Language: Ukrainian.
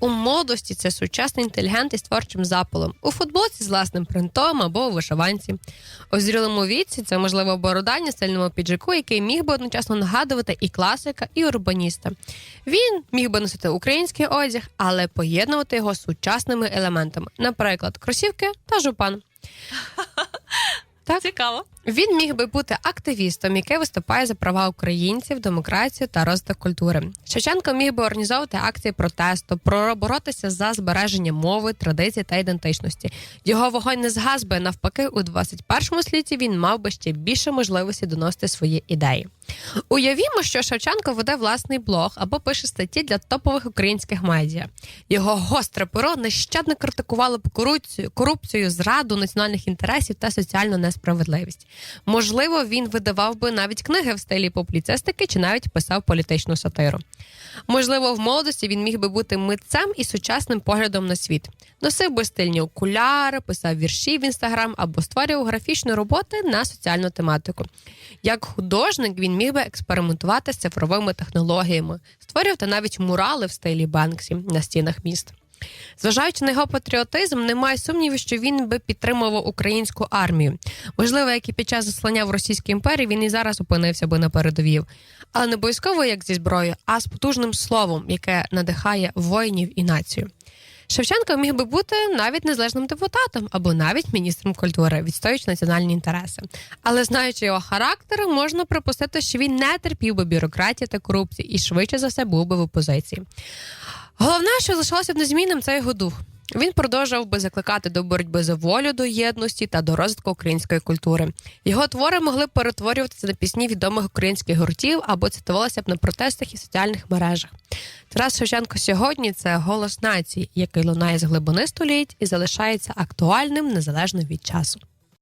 У молодості це сучасний інтелігент із творчим запалом, у футболці з власним принтом або у вишиванці. У зрілому віці це можливо бородання стильному піджаку, який міг би одночасно нагадувати і класика, і урбаніста. Він міг би носити український одяг, але поєднувати його з сучасними елементами, наприклад, кросівки та жупан. Так. Цікаво. Він міг би бути активістом, який виступає за права українців, демократію та розвиток культури. Шевченко міг би організовувати акції протесту, боротися за збереження мови, традицій та ідентичності. Його вогонь не згас би навпаки, у 21 столітті він мав би ще більше можливості доносити свої ідеї. Уявімо, що Шевченко веде власний блог або пише статті для топових українських медіа. Його гостре перо нещадно критикувало корупцію, корупцію, зраду національних інтересів та соціальну несправедливість. Можливо, він видавав би навіть книги в стилі публіцистики чи навіть писав політичну сатиру. Можливо, в молодості він міг би бути митцем і сучасним поглядом на світ. Носив би стильні окуляри, писав вірші в інстаграм або створював графічні роботи на соціальну тематику. Як художник він міг би експериментувати з цифровими технологіями, створювати навіть мурали в стилі Бенксі на стінах міст. Зважаючи на його патріотизм, немає сумнівів, що він би підтримував українську армію. Можливо, як і під час заслання в Російській імперії він і зараз опинився би на передовій. Але не обов'язково як зі зброєю, а з потужним словом, яке надихає воїнів і націю. Шевченко міг би бути навіть незалежним депутатом або навіть міністром культури, відстоюючи національні інтереси. Але знаючи його характер, можна припустити, що він не терпів би бюрократії та корупції і швидше за все був би в опозиції. Головне, що залишилося б незмінним, це його дух. Він продовжував би закликати до боротьби за волю, до єдності та до розвитку української культури. Його твори могли перетворюватися на пісні відомих українських гуртів або цитувалися б на протестах і соціальних мережах. Тарас Шевченко сьогодні це голос нації, який лунає з глибини століть і залишається актуальним незалежно від часу.